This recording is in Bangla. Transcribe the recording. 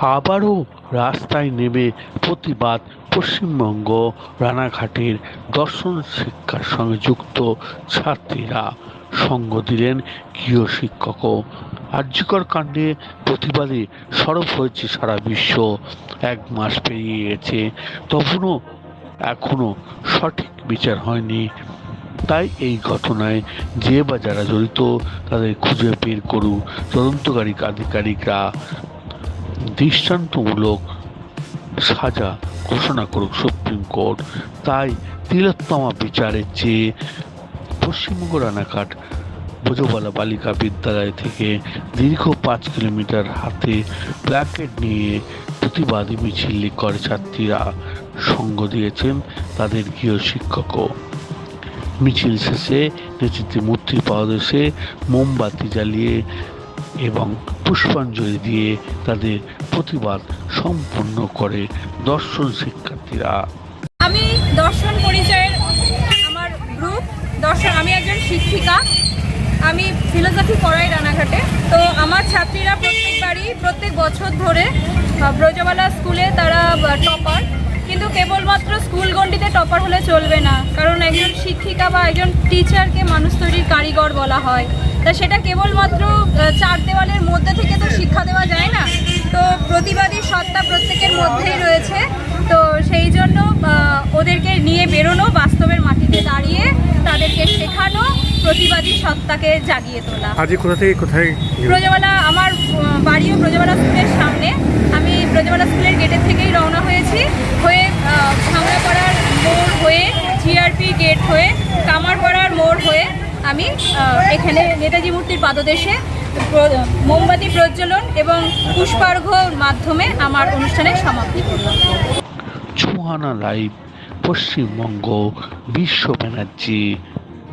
আবারও রাস্তায় নেমে প্রতিবাদ পশ্চিমবঙ্গ রানাঘাটের দর্শন শিক্ষার সঙ্গে যুক্ত ছাত্রীরা। সঙ্গ দিলেন গৃহশিক্ষকও আর্যিকর কাণ্ডে প্রতিবাদে সরব হয়েছে সারা বিশ্ব। এক মাস পেরিয়ে গেছে তখনও এখনও সঠিক বিচার হয়নি। তাই এই ঘটনায় যে বা যারা জড়িত, তাদের খুঁজে বের করুক তদন্তকারী আধিকারিকরা। দৃষ্টান্তমূলক সাজা ঘোষণা করুক সুপ্রিম কোর্ট। তাই তিলোত্তমা বিচারের চেয়ে পশ্চিমবঙ্গ রানাঘাট বোঝোবালা বালিকা বিদ্যালয় থেকে দীর্ঘ পাঁচ কিলোমিটার হাতে প্ল্যাকেট নিয়ে প্রতিবাদী মিছিল করে ছাত্রীরা সঙ্গ দিয়েছেন তাদের গৃহ শিক্ষকও। মিছিল শেষে নেতৃত্বে মূর্তি পাদদেশে মোমবাতি জ্বালিয়ে এবং পুষ্পাঞ্জলি দিয়ে তাদের প্রতিবাদ সম্পূর্ণ করে দর্শন শিক্ষার্থীরা। আমি দর্শন পরিচয়ের আমার গ্রুপ, দর্শন, আমি একজন শিক্ষিকা। আমি ফিলোসফি পড়াই রানাঘাটে। তো আমার ছাত্রীরা প্রত্যেকবারই প্রত্যেক বছর ধরে ব্রজবালা স্কুলে তারা টপার। কেবলমাত্র স্কুল গণ্ডিতে টপার হলে চলবে না। কারণ একজন শিক্ষিকা বা একজন টিচারকে মানুষ তৈরির কারিগর বলা হয়। তা সেটা কেবলমাত্র চার দেওয়ালের মধ্যে থেকে তো শিক্ষা দেওয়া যায় না। তো প্রতিবাদী সত্তা প্রত্যেকের মধ্যেই রয়েছে। তো সেই জন্য ওদেরকে নিয়ে বেরোনো বাস্তবের মাটিতে দাঁড়িয়ে তাদেরকে শেখানো প্রতিবাদী সত্তাকে জাগিয়ে তোলা। আজ কোথা থেকে কোথায় গেলেন? ব্রজবালা আমার বাড়িও ব্রজবালা স্কুলের সামনে। আমি ব্রজবালা স্কুলের গেটের থেকেই রওনা হয়েছি। এখানে নেতাজি মূর্তির পাদদেশে মোমবাতি প্রজ্বলন এবং পুষ্পার্ঘর মাধ্যমে আমার অনুষ্ঠানের সমাপ্তি করলাম। ছুহানা লাইভ, পশ্চিমবঙ্গ বিশ্ব ব্যানার্জি।